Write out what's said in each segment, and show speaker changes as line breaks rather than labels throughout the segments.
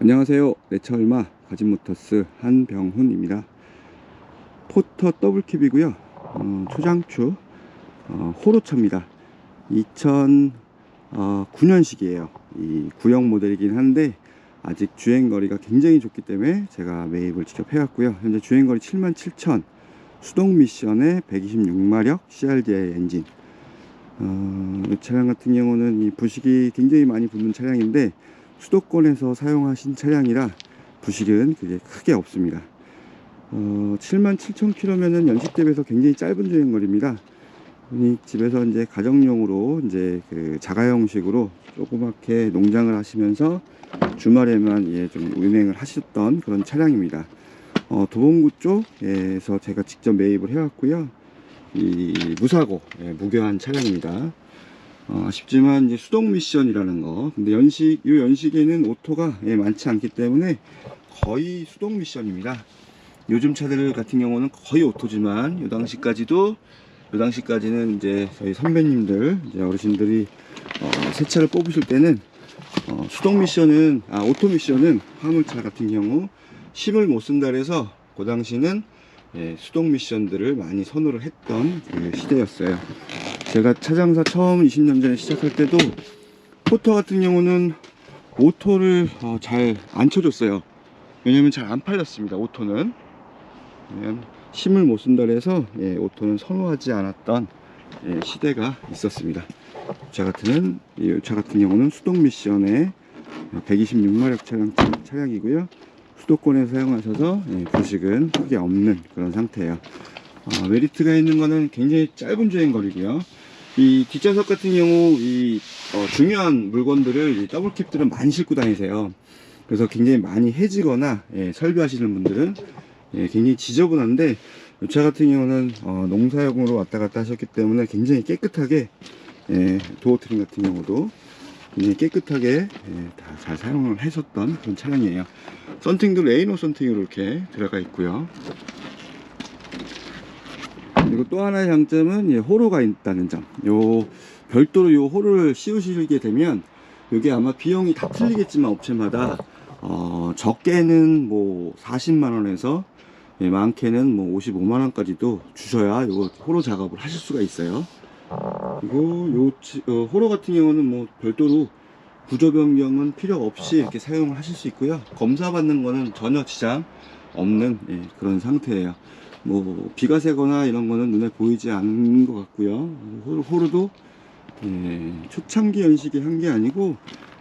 안녕하세요. 내차얼마 가진모터스 한병훈입니다. 포터 더블캡이고요. 어, 초장추 어, 호로차입니다. 2009년식이에요. 이 구형 모델이긴 한데 아직 주행거리가 굉장히 좋기 때문에 제가 매입을 직접 해왔고요. 현재 주행거리 77,000 수동 미션의 126마력 CRDI 엔진 어, 이 차량 같은 경우는 이 부식이 굉장히 많이 붙는 차량인데 수도권에서 사용하신 차량이라 부식은 그게 크게 없습니다. 어, 77,000km면은 연식 대비해서 굉장히 짧은 주행 거리입니다. 이 집에서 이제 가정용으로 이제 그 자가 형식으로 조그맣게 농장을 하시면서 주말에만 예, 좀 운행을 하셨던 그런 차량입니다. 어, 도봉구 쪽에서 제가 직접 매입을 해왔고요. 이 무사고 예, 무교한 차량입니다. 어, 아쉽지만 이제 수동 미션이라는 거. 근데 연식 이 연식에는 오토가 예, 많지 않기 때문에 거의 수동 미션입니다. 요즘 차들 같은 경우는 거의 오토지만 요 당시까지도 요 당시까지는 이제 저희 선배님들 이제 어르신들이 어, 새 차를 뽑으실 때는 어, 수동 미션은 아 오토 미션은 화물차 같은 경우 힘을 못 쓴다 그래서 그 당시는 예, 수동 미션들을 많이 선호를 했던 그 시대였어요. 제가 차장사 처음 20년 전에 시작할 때도 포터 같은 경우는 오토를 어, 잘안 쳐줬어요. 왜냐면 잘 안 팔렸습니다. 오토는 힘을 못 쓴다 그래서 예, 오토는 선호하지 않았던 예, 시대가 있었습니다. 차 같은 이차 같은 경우는 수동 미션의 126마력 차량 차량이고요. 수도권에 사용하셔서 예, 부식은 크게 없는 그런 상태예요. 어, 메리트가 있는 거는 굉장히 짧은 주행 거리고요. 이 뒷좌석 같은 경우 이 어, 중요한 물건들을 이 더블캡들은 많이 싣고 다니세요. 그래서 굉장히 많이 해지거나 예, 설비하시는 분들은 예, 굉장히 지저분한데 이 차 같은 경우는 어, 농사용으로 왔다 갔다 하셨기 때문에 굉장히 깨끗하게 예, 도어 트림 같은 경우도 굉장히 깨끗하게 예, 다잘 사용을 하셨던 그런 차량이에요. 썬팅도 레이노 썬팅으로 이렇게 들어가 있고요. 그리고 또 하나의 장점은 예, 호로가 있다는 점. 요 별도로 요 호를 씌우시게 되면 이게 아마 비용이 다 틀리겠지만 업체마다 어, 적게는 뭐 40만 원에서 예, 많게는 뭐 55만 원까지도 주셔야 요 호로 작업을 하실 수가 있어요. 그리고 요 치- 어, 호로 같은 경우는 뭐 별도로 구조 변경은 필요 없이 이렇게 사용을 하실 수 있고요. 검사 받는 거는 전혀 지장 없는 예, 그런 상태예요. 뭐 비가 새거나 이런 거는 눈에 보이지 않는 것 같고요. 호루, 호루 도 예, 초창기 연식이 한 게 아니고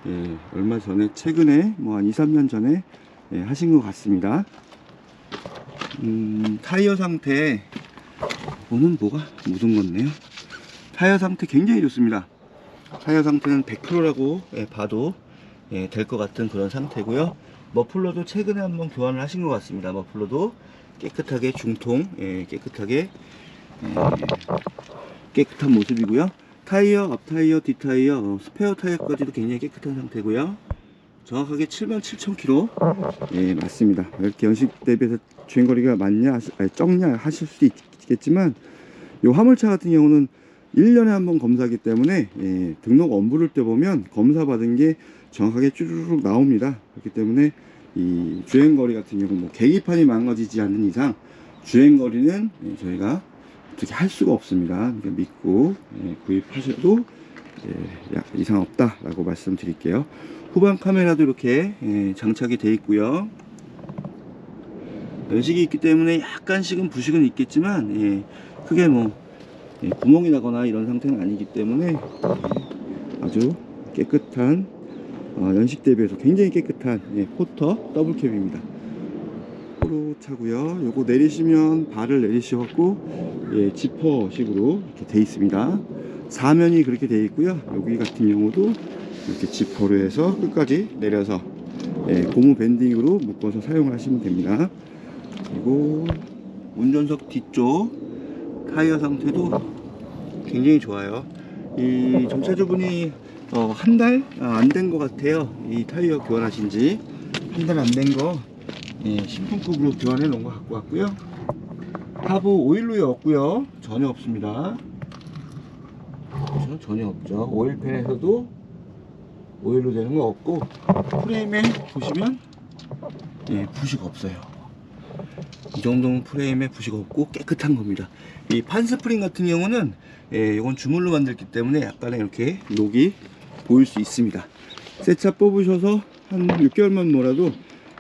예, 얼마 전에 최근에 뭐 한 2, 3년 전에 예, 하신 것 같습니다. 음, 타이어 상태 오는 뭐가 묻은 건데요. 타이어 상태 굉장히 좋습니다. 타이어 상태는 100%라고 봐도 예, 될 것 같은 그런 상태고요. 머플러도 최근에 한번 교환을 하신 것 같습니다. 머플러도 깨끗하게 중통 예, 깨끗하게 예, 깨끗한 모습이고요. 타이어 앞 타이어 뒤 타이어 어, 스페어 타이어까지도 굉장히 깨끗한 상태고요. 정확하게 77,000km 예 맞습니다. 이렇게 연식 대비해서 주행거리가 많냐 아니, 적냐 하실 수도 있겠지만 이 화물차 같은 경우는 1년에 한 번 검사하기 때문에 예, 등록 엄부를 때 보면 검사 받은 게 정확하게 쭈르륵 나옵니다. 그렇기 때문에 이 주행거리 같은 경우 뭐 계기판이 망가지지 않는 이상 주행거리는 예, 저희가 어떻게 할 수가 없습니다. 그러니까 믿고 예, 구입하셔도 예, 야- 이상 없다라고 말씀드릴게요. 후방 카메라도 이렇게 예, 장착이 되어 있고요. 연식이 있기 때문에 약간씩은 부식은 있겠지만 예, 크게 뭐 예, 구멍이 나거나 이런 상태는 아니기 때문에 예, 아주 깨끗한 어, 연식 대비해서 굉장히 깨끗한 예, 포터 더블캡입니다. 포로 차고요. 요거 내리시면 발을 내리셔갖고 예, 지퍼식으로 이렇게 돼 있습니다. 사면이 그렇게 돼 있고요. 여기 같은 경우도 이렇게 지퍼로 해서 끝까지 내려서 예, 고무 밴딩으로 묶어서 사용을 하시면 됩니다. 그리고 운전석 뒤쪽 타이어 상태도 굉장히 좋아요. 이 정차주분이 어, 한 달 안 된 것 같아요. 이 타이어 교환하신 지 한 달 안 된 거 예, 신품급으로 교환해 놓은 것 같고 왔고요. 하부 오일루에 없고요. 전혀 없습니다. 그렇죠? 전혀 없죠. 오일팬에서도 오일로 되는 거 없고 프레임에 보시면 예, 부식 없어요. 이 정도면 프레임에 부식 없고 깨끗한 겁니다. 이 판스프링 같은 경우는 예, 이건 주물로 만들기 때문에 약간의 이렇게 녹이 보일 수 있습니다. 새차 뽑으셔서 한 6개월만 몰아도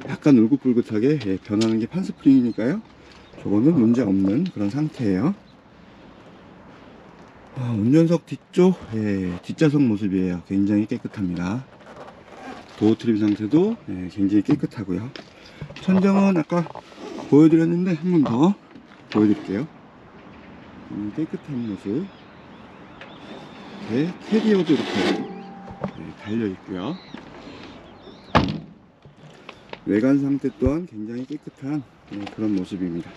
약간 울긋불긋하게 예, 변하는 게 판스프링이니까요. 저거는 문제 없는 그런 상태예요. 아, 운전석 뒤쪽 예, 뒷좌석 모습이에요. 굉장히 깨끗합니다. 도어 트림 상태도 예, 굉장히 깨끗하고요. 천정은 아까 보여드렸는데 한 번 더 보여드릴게요. 음, 깨끗한 모습. 네, 캐리어도 이렇게 네, 달려 있고요. 외관 상태 또한 굉장히 깨끗한 네, 그런 모습입니다.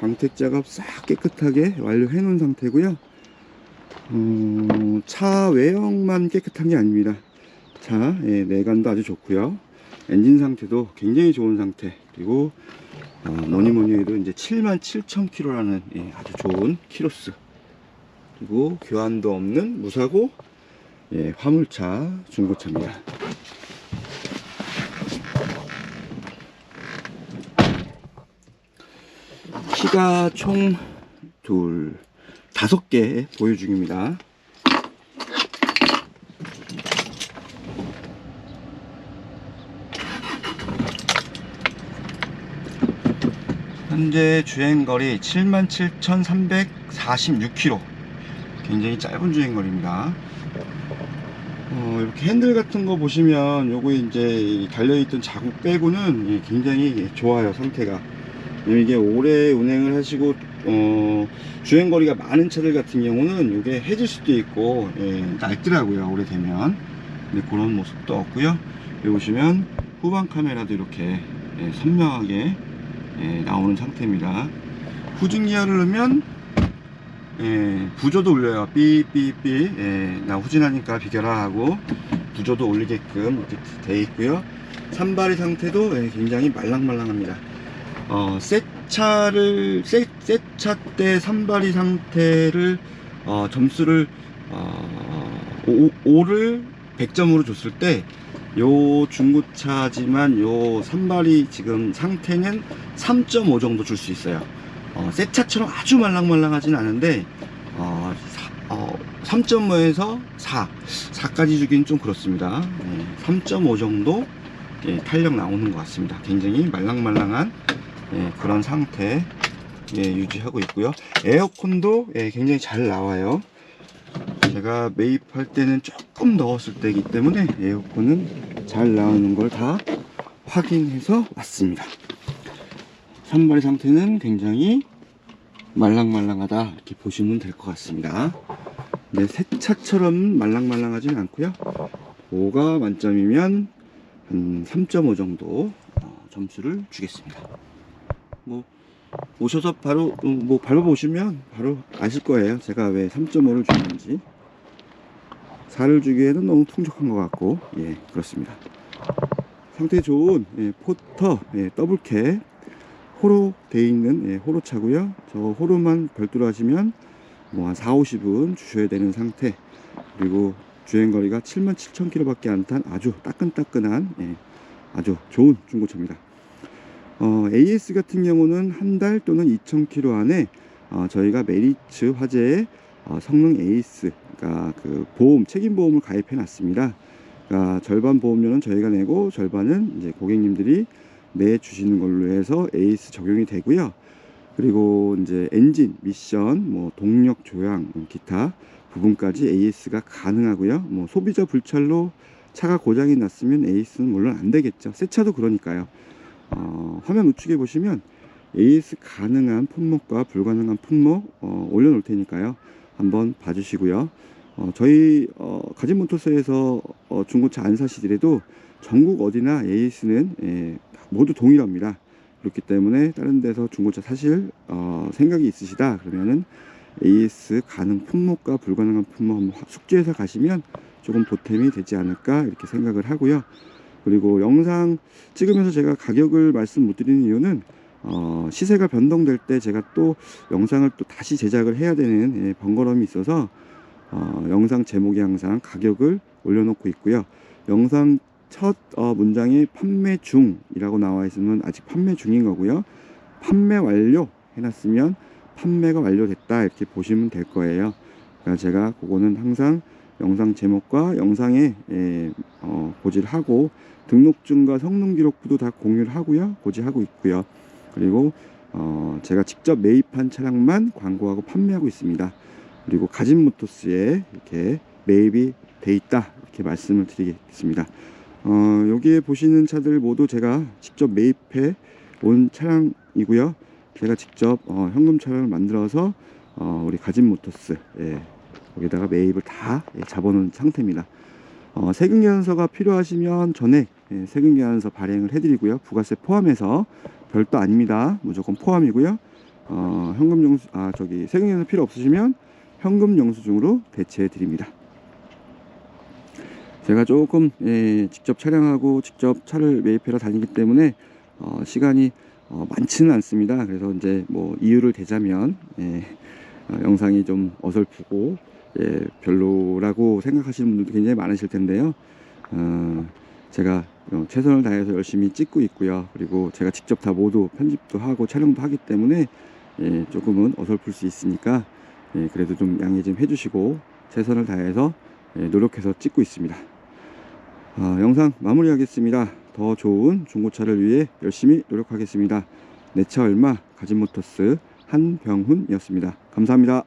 광택 작업 싹 깨끗하게 완료해 놓은 상태고요. 어, 차 외형만 깨끗한 게 아닙니다. 차 예, 내관도 아주 좋고요. 엔진 상태도 굉장히 좋은 상태. 그리고 어, 뭐니 뭐니 해도 이제 7만 7천 킬로라는 예, 아주 좋은 키로수. 그리고 교환도 없는 무사고 예, 화물차 중고차입니다. 키가 총 둘, 다섯 개 보유 중입니다. 현재 주행거리 77,346km. 굉장히 짧은 주행거리입니다. 어, 이렇게 핸들 같은 거 보시면 요거 이제 이 달려있던 자국 빼고는 예, 굉장히 좋아요 상태가. 이게 오래 운행을 하시고 어, 주행거리가 많은 차들 같은 경우는 이게 해질 수도 있고 예, 낡더라고요 오래되면. 근데 그런 모습도 없고요. 여기 보시면 후방 카메라도 이렇게 예, 선명하게 예, 나오는 상태입니다. 후진 기어를 넣으면 예, 부조도 울려요. 삐삐삐. 예, 나 후진하니까 비켜라 하고 부조도 울리게끔 이렇게 돼 있고요. 산발의 상태도 예, 굉장히 말랑말랑합니다. 어, 새 차를 새, 새차 때 산발이 상태를 어, 점수를 어, 5, 를 100점으로 줬을 때 요 중고차지만 요 산발이 지금 상태는 3.5 정도 줄 수 있어요. 어, 새 차처럼 아주 말랑말랑하진 않은데 어, 어, 3.5에서 4, 4까지 주기는 좀 그렇습니다. 네, 3.5 정도 예, 탄력 나오는 것 같습니다. 굉장히 말랑말랑한 예, 그런 상태 예, 유지하고 있고요. 에어컨도 예, 굉장히 잘 나와요. 제가 매입할 때는 조금 넣었을 때이기 때문에 에어컨은 잘 나오는 걸 다 확인해서 왔습니다. 산발의 상태는 굉장히 말랑말랑하다 이렇게 보시면 될 것 같습니다. 네, 새 차처럼 말랑말랑하지는 않고요. 5가 만점이면 한 3.5 정도 어, 점수를 주겠습니다. 뭐 오셔서 바로 음, 뭐 밟아보시면 바로 아실 거예요. 제가 왜 3.5를 주는지. 4를 주기에는 너무 풍족한 것 같고 예 그렇습니다. 상태 좋은 예, 포터 예, 더블캡 호로 돼 있는 예, 호로 차고요. 저 호로만 별도로 하시면 뭐 한 4, 50은 주셔야 되는 상태. 그리고 주행 거리가 7만 7천 킬로밖에 안 탄 아주 따끈따끈한 예, 아주 좋은 중고차입니다. 어, AS 같은 경우는 한 달 또는 2,000km 안에 어, 저희가 메리츠 화재의 어, 성능 에이스, 그러니까 그 보험 책임 보험을 가입해 놨습니다. 그러니까 절반 보험료는 저희가 내고 절반은 이제 고객님들이 내 주시는 걸로 해서 에이스 적용이 되고요. 그리고 이제 엔진, 미션, 뭐 동력 조향, 기타 부분까지 AS가 가능하고요. 뭐 소비자 불찰로 차가 고장이 났으면 AS는 물론 안 되겠죠. 새 차도 그러니까요. 어, 화면 우측에 보시면 AS 가능한 품목과 불가능한 품목 어, 올려놓을 테니까요. 한번 봐주시고요. 어, 저희 어, 가진모터스에서 어, 중고차 안 사시더라도 전국 어디나 AS는 예, 모두 동일합니다. 그렇기 때문에 다른 데서 중고차 사실 어, 생각이 있으시다 그러면은 AS 가능 품목과 불가능한 품목 숙지해서 가시면 조금 보탬이 되지 않을까 이렇게 생각을 하고요. 그리고 영상 찍으면서 제가 가격을 말씀 못 드리는 이유는 어, 시세가 변동될 때 제가 또 영상을 또 다시 제작을 해야 되는 예, 번거로움이 있어서 어, 영상 제목에 항상 가격을 올려놓고 있고요. 영상 첫 어, 문장에 판매 중이라고 나와 있으면 아직 판매 중인 거고요. 판매 완료 해놨으면 판매가 완료됐다 이렇게 보시면 될 거예요. 그러니까 제가 그거는 항상 영상 제목과 영상에 예, 어, 고지를 하고 등록증과 성능 기록부도 다 공유를 하고요. 고지하고 있고요. 그리고 어, 제가 직접 매입한 차량만 광고하고 판매하고 있습니다. 그리고 가진 모터스에 이렇게 매입이 돼 있다 이렇게 말씀을 드리겠습니다. 어, 여기에 보시는 차들 모두 제가 직접 매입해 온 차량이고요. 제가 직접 어, 현금 차량을 만들어서 어, 우리 가진 모터스 예, 여기다가 매입을 다 예, 잡아놓은 상태입니다. 어, 세금 계산서가 필요하시면 전액 예, 세금 계산서 발행을 해드리고요. 부가세 포함해서 별도 아닙니다. 무조건 포함이고요. 어, 현금 영수 아 저기 세금 계산서 필요 없으시면 현금 영수증으로 대체해 드립니다. 제가 조금 예, 직접 촬영하고 직접 차를 매입해러 다니기 때문에 어, 시간이 어, 많지는 않습니다. 그래서 이제 뭐 이유를 대자면 예, 어, 영상이 좀 어설프고 예, 별로라고 생각하시는 분들도 굉장히 많으실 텐데요. 어, 제가 어, 최선을 다해서 열심히 찍고 있고요. 그리고 제가 직접 다 모두 편집도 하고 촬영도 하기 때문에 예, 조금은 어설플 수 있으니까 예, 그래도 좀 양해 좀 해주시고 최선을 다해서 예, 노력해서 찍고 있습니다. 어, 영상 마무리하겠습니다. 더 좋은 중고차를 위해 열심히 노력하겠습니다. 내 차 얼마 가진모터스 한병훈이었습니다. 감사합니다.